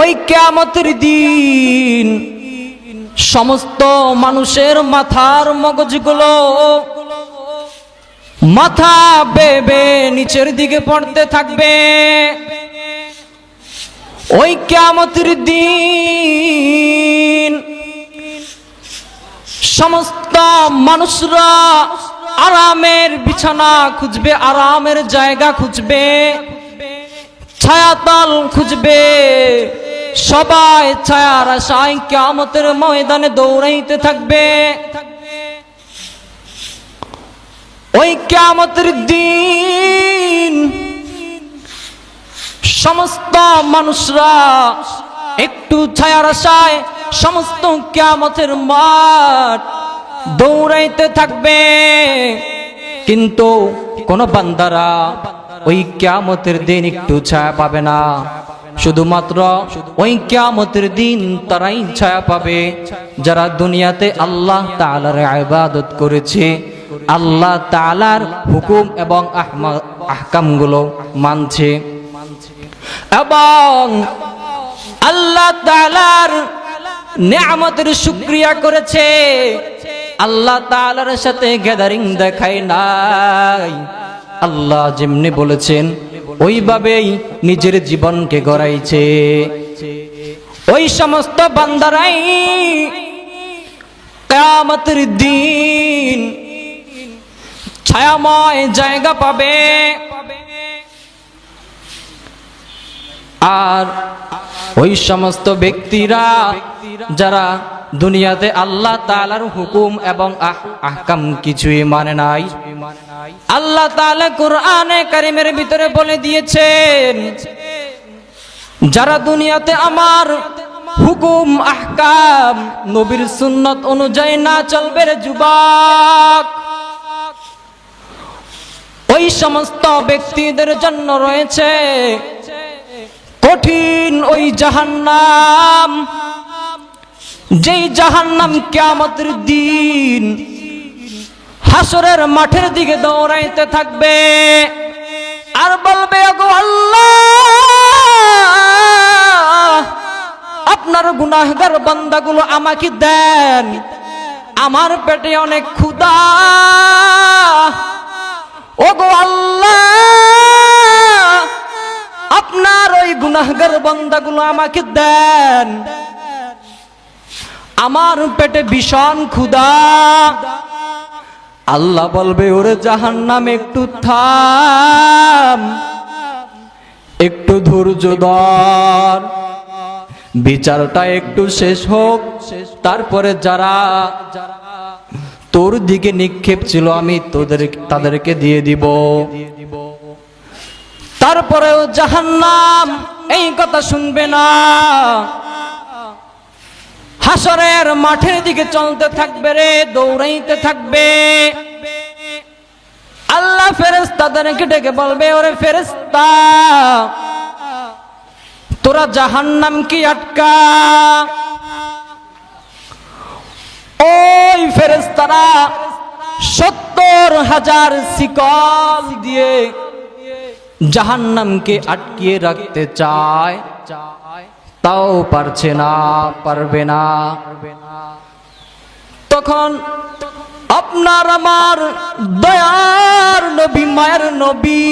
ওই কেয়ামতের দিন সমস্ত মানুষের মাথার মগজগুলো মাথা বেবে নিচের দিকে পড়তে থাকবে। ওই কেয়ামতের দিন সমস্ত মানুষরা আরামের বিছানা খুঁজবে, আরামের জায়গা খুঁজবে, ছায়াতাল খুঁজবে। সবাই ছায়ার আশায় কেমতের ময়দানে দৌড়াইতে থাকবে। ওই কেমতের দিন সমস্ত মানুষরা একটু ছায়ার আশায় সমস্ত কেমতের মাঠ দৌড়াইতে থাকবে। কিন্তু কোন বান্দারা ওই কেয়ামতের দিন একটু ছায়া পাবে না। শুধুমাত্র ওই কেয়ামতের দিন তারাই ছায়া পাবে, যারা দুনিয়াতে আল্লাহ তালার ইবাদত করেছে। আল্লাহ তালার হুকুম এবং আহকামগুলো মানছে। এবং আল্লাহ তাআলার নিয়ামতের শুক্রিয়া করেছে। আল্লাহ তাআলার সাথে গ্যাদারিং দেখায় নাই। আল্লাহ যেমনি বলেছেন ওইভাবেই নিজের জীবনকে গড়াইছে। ওই সমস্ত বান্দারাই কিয়ামতের দিন ছায়াময় জায়গা পাবে। আর ওই সমস্ত ব্যক্তিরা যারা দুনিয়াতে আল্লাহ তালার হুকুম এবং আহ- আহকাম কিছুই মানে নাই। আল্লাহ তাআলা কোরআনে কারিমের ভিতরে বলে দিয়েছেন, যারা দুনিয়াতে আমার হুকুম, আহকাম, নবীর সুন্নত অনুযায়ী না চলবে রে যুবক, ওই সমস্ত ব্যক্তিদের জন্য রয়েছে কঠিন ওই জাহান্নাম। যেই জাহান্নাম কিয়ামতের দিন হাসরের মাঠের দিকে দৌড়াইতে থাকবে, আর বলবে গো আপনার গুনাহগার বান্দাগুলো আমাকে দেন, আমার পেটে অনেক ক্ষুদা ও গো আল্লাহ, আপনার ওই গুনাহগার বান্দাগুলো আমাকে দেন আমার পেটে ভীষণ ক্ষুধা। আল্লাহ বলবে, ওরে জাহান্নাম, একটু থাম। একটু ধৈর্য ধর। বিচারটা একটু শেষ হোক। তারপরে যারা তোর দিকে নিক্ষেপ ছিল, আমি তোদের, তাদেরকে দিয়ে দিব। তারপরেও জাহান্নাম, এই কথা শুনবে না। হাসরের মাঠের দিকে চলতে থাকবে রে, দৌড়াইতে থাকবে। আল্লাহ ফেরেস্তাদেরকে ডেকে বলবে, ওরে ফেরেস্তা তোরা জাহান্নাম কি আটকা? ওই ফেরেস্তারা সত্তর হাজার শিকল দিয়ে জাহান্নামকে আটকিয়ে রাখতে চায় চায়। তাও পারছে না, পারবে না। তখন আপনার আমার দয়ার নবী, মায়ের নবী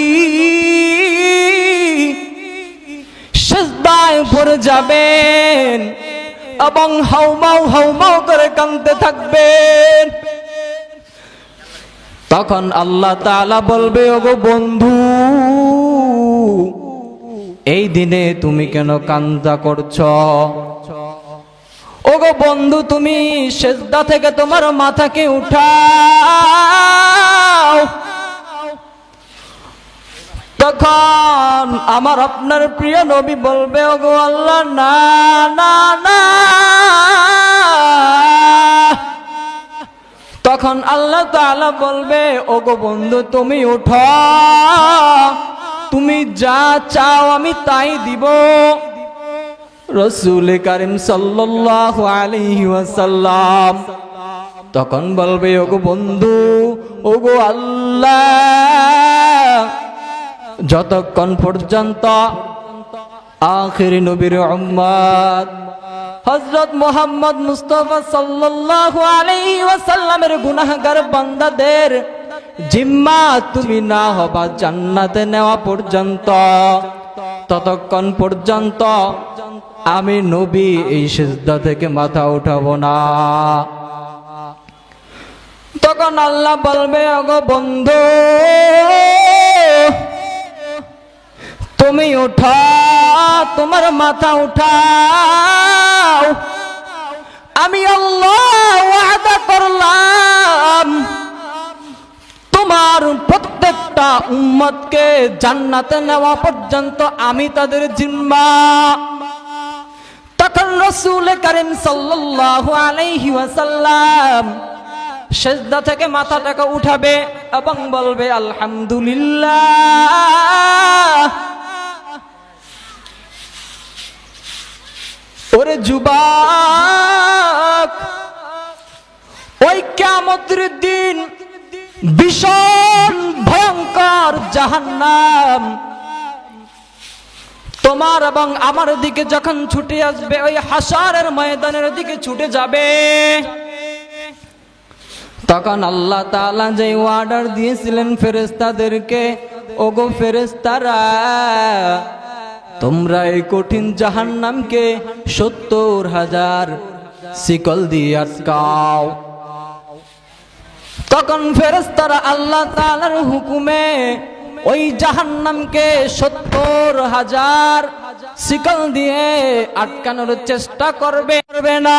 সেজদায় ভরে যাবেন এবং হাউমাউ হাউমাউ করে কাঁদতে থাকবেন। তখন আল্লাহ তাআলা বলবে, ওগো বন্ধু এই দিনে তুমি কেন কান্দা করছ? ওগো বন্ধু, তুমি সেজদা থেকে তোমার মাথাকে উঠাও। তখন আমার আপনার প্রিয় নবী বলবে, ওগো আল্লাহ, না না না। তখন আল্লাহ তাআলা বলবে, ওগো বন্ধু, তুমি উঠো। তুমি যা চাও আমি তাই দিব। রসুল করিম আলাইহি ওয়াসাল্লাম তখন বলবে, ওগো বন্ধু, ওগো আল্লাহ, যতক্ষণ পর্যন্ত আখির নবীর উম্মত হজরত মোহাম্মদ মুস্তফা সাল্লাল্লাহু আলাইহি ওয়াসাল্লামের গুনাহগার বান্দাদের জিম্মা, তুমি না হবা জান্নাতে নেওয়া পর্যন্ত। ততক্ষণ পর্যন্ত আমি নবী এই সিজদা থেকে মাথা উঠাবো না। তখন আল্লাহ বলবে অগো বন্ধু, তুমি উঠা, তোমার মাথা উঠাও। আমি আল্লাহ করলাম তোমার প্রত্যেকটা উম্মতকে জান্নাতে নেওয়া পর্যন্ত আমি তাদের জিম্মা। তখন রসুল করিম সাল্লাল্লাহু আলাইহি ওয়াসাল্লাম সেজদা থেকে মাথাটাকে উঠাবে এবং বলবে, আলহামদুলিল্লাহ। ওরে যুবক, ওই কিয়ামতের দিন ভীষণ ভয়ঙ্কর জাহান্নাম। তোমার এবং আমার দিকে যখন ছুটে আসবে, ওই হাসারের ময়দানের দিকে ছুটে যাবে। তখন আল্লাহ তাআলা যে অর্ডার দিয়েছিলেন ফেরেশতাদেরকে, ওগো ফেরেশতারা, তোমরা এই কঠিন জাহান্নামকে সত্তর হাজার শিকল দিয়ে আটকাও। তখন ফেরেশতারা আল্লাহ তাআলার হুকুমে ওই জাহান্নামকে সত্তর হাজার শিকল দিয়ে আটকানোর চেষ্টা করবে করবে না।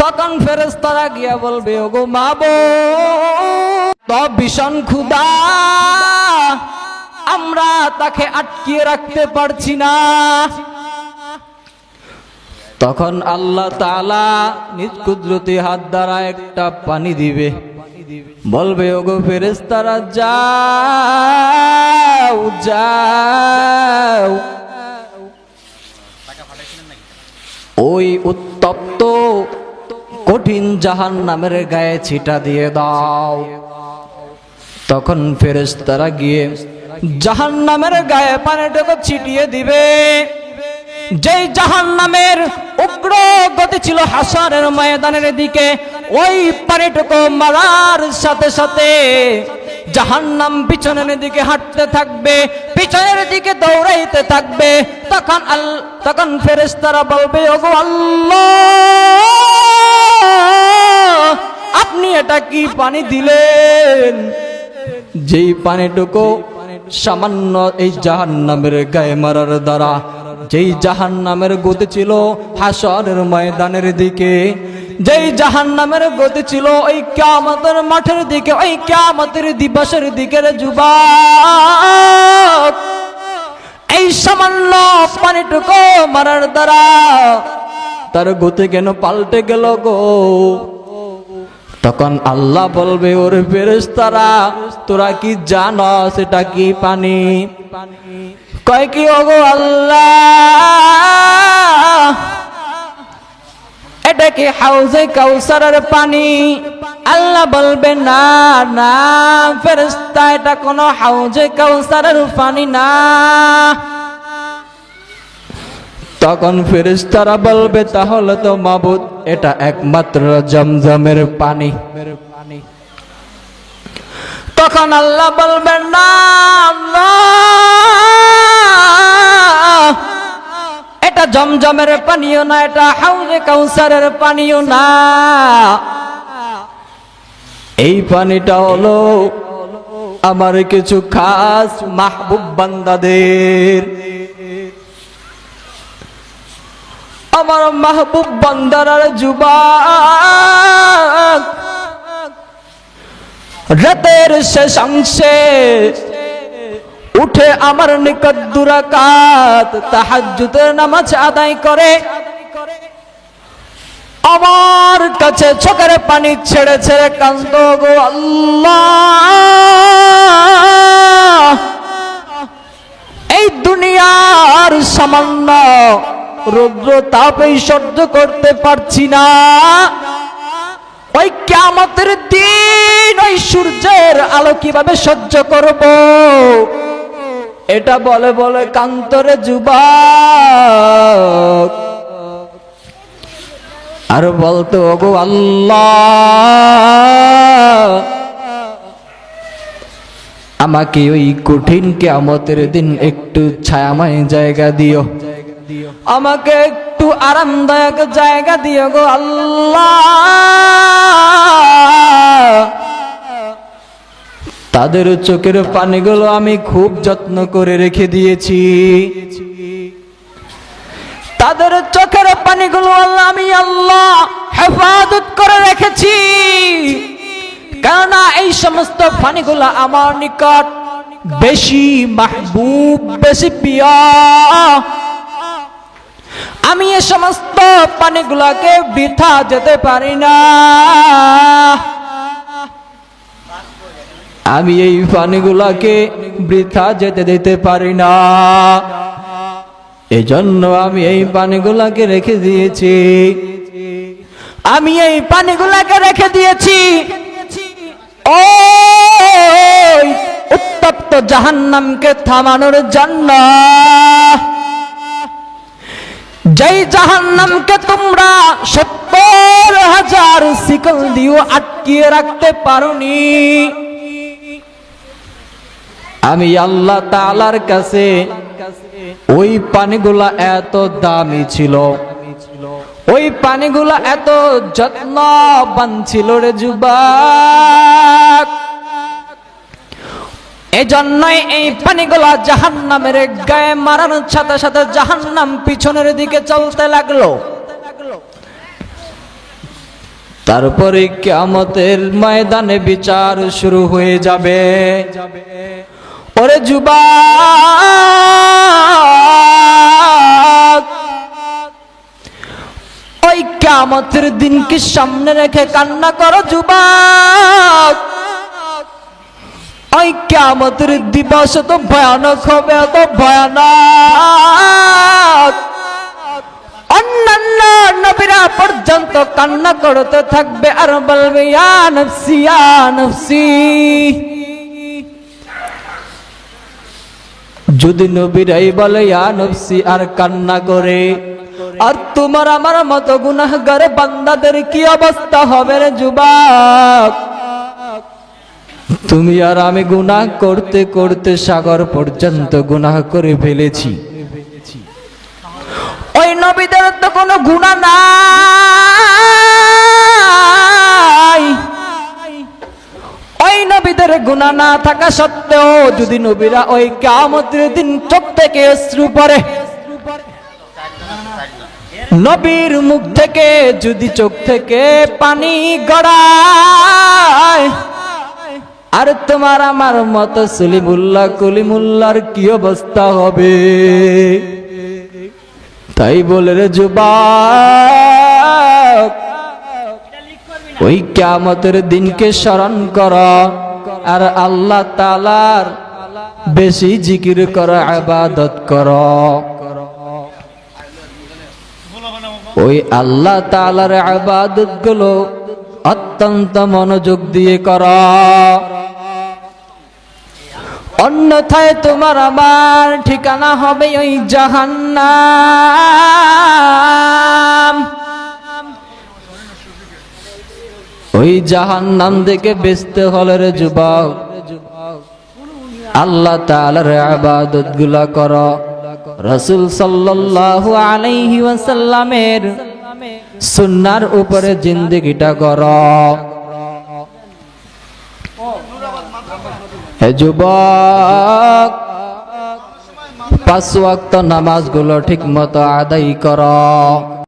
তখন ফেরেশতারা গিয়া বলবে, ওগো মাবো তো ভীষণ ক্ষুদা আমরা তাকে আটকিয়ে রাখতে পারছি না। তখন আল্লাহ তালা নিজ কুদরতি হাত দ্বারা একটা পানি দিবে। বলবে, ওগো ফেরেশতারা, যাও যাও। ওই উত্তপ্ত, কঠিন জাহান নামের গায়ে ছিটা দিয়ে দাও। তখন ফেরেশতারা গিয়ে জাহান নামের গায়ে পানিটাকে ছিটিয়ে দিবে। যেই জাহান নামের উগ্র গতি ছিল হাসারের ময়দানের দিকে ওই পানিটুকু মারার সাথে সাথে জাহান্নাম পিছনের দিকে হাঁটতে থাকবে, পিছনের দিকে দৌড়াইতে থাকবে। তখন আল, তখন ফেরেশতারা বলবে, ওগো আল্লাহ, আপনি এটা কি পানি দিলেন? যেই পানিটুকু সামান্য এই জাহান্নামের গায়ে মারার দ্বারা, যেই জাহান্নামের গতি ছিল হাসরের ময়দানের দিকে যেই জাহান্নামের গতি ছিল, ওই কিয়ামতের মাঠের দিকে, ওই কিয়ামতের দিবসের দিকে যুবক, এই সামান্য পানিটুকু মারার দ্বারা তার গতি কেন পাল্টে গেল গো? তখন আল্লাহ বলবে, ওর ফেরেশতারা, তোরা কি জানো সেটা কি পানি? কয় কি, ওগো আল্লাহ এটা কি হাউজে কাউসারের পানি। আল্লাহ বলবে, না না, ফেরেশতা, এটা কোনো হাউজে কাউসারের পানি না। তখন ফেরেশতারা বলবে, তাহলে তো মাবুদ, এটা একমাত্র জমজমের পানি। তখন আল্লাহ বলবেন না জমজমের পানিও না, এটা হাউজে কাউসারের পানিও না। এই পানিটা হলো আমার কিছু খাস মাহবুব বান্দাদের। আমার মাহবুব বান্দারার যুবক, রাতের শেষ অংশে উঠে আমার নিকট দুরাকাত তাহাজ্জুদের নামাজ আদায় করে। আমার কাছে চোখের পানি ছেড়ে ছেড়ে কান্দ গো আল্লাহ! এই দুনিয়ার সামান্য রৌদ্র তাপেই সহ্য করতে পারছি না। ওই কেমতের দিন ওই সূর্যের আলো কীভাবে সহ্য করব? এটা বলে বলে কান্তরে যুবক। আর বলতো গো আল্লাহ, আমাকে ওই কঠিন কেমতের দিন একটু ছায়াময় জায়গা দিও। আমাকে একটু আরামদায়ক জায়গা দিও গো আল্লাহ। তাদের চোখের পানিগুলো আমি খুব যত্ন করে রেখে দিয়েছি। তাদের চোখের পানিগুলো আল্লাহ আমি আল্লাহ হেফাজত করে রেখেছি। কেননা এই সমস্ত পানিগুলো আমার নিকট বেশি মাহবুব, বেশি প্রিয়। আমি এ সমস্ত পানিগুলাকে বৃথা যেতে পারি না। আমি এই পানিগুলাকে বৃথা যেতে দিতে পারি না। এজন্য আমি এই পানিগুলাকে রেখে দিয়েছি। আমি এই পানিগুলাকে রেখে দিয়েছি। ও উত্তপ্ত জাহান্নামকে থামানোর জন্য। যেই জাহান্নামকে তোমরা সত্তর হাজার শিকল দিও আটকিয়ে রাখতে পারোনি আমি আল্লাহ তালার কাছে ওই পানিগুলা এত দামি ছিল। ওই পানিগুলা এত যত্নবান ছিল রে যুবক। এজন্যই এই পানিগুলা জাহান্নামের গায়ে মারানোর সাথে সাথে জাহান্নাম পিছনের দিকে চলতে লাগল। তারপরে কিয়ামতের ময়দানে বিচার শুরু হয়ে যাবে। ওরে যুবক, ওই কিয়ামতের দিনকে সামনে রেখে কান্না করো যুবক। ওই কিয়ামতের দিবস তো ভয়ানক হবে, এত ভয়ানক। অন্যান্য নবীরা পর্যন্ত কান্না করতে থাকবে। আর বলবে ইয়া নফসি। যদি নবীরাই বলে নফসি আর কান্না করে? আর তোমার আমার মতো গুনাহগার বান্দাদের কি অবস্থা হবে রে যুবক? তুমি আর আমি গুনাহ করতে করতে সাগর পর্যন্ত গুনাহ করে ফেলেছি। ওই নবীদের তো কোনো গুণা নাই। ওই নবীদের গুণা না থাকা সত্ত্বেও যদি নবীরা ওই কামতের দিন চোখ থেকে অশ্রু পরে নবীর মুখ থেকে যদি চোখ থেকে পানি গড়ায়, আর তোমার আমার মতো সলিমুল্লাহ কলিমুল্লার কি অবস্থা হবে? তাই বলে রে যুবক ওই কিয়ামতের দিনকে স্মরণ কর। আর আল্লাহ তালার বেশি জিকির কর আবাদত কর। ওই আল্লাহ তালার আবাদতগুলো অত্যন্ত মনোযোগ দিয়ে কর। অন্যথায় তোমার আমার ঠিকানা হবে ওই জাহান্নাম। ওই জাহান নাম থেকে বেচতে হলে রে যুবক। আল্লাহ তাআলার ইবাদতগুলা কর। রাসূল সাল্লাল্লাহু আলাইহি ওয়াসাল্লামের সুন্নাহর উপরে জিন্দেগিটা কর। হে যুবক, পাঁচ ওয়াক্ত নামাজগুলো ঠিক মতো আদায় কর।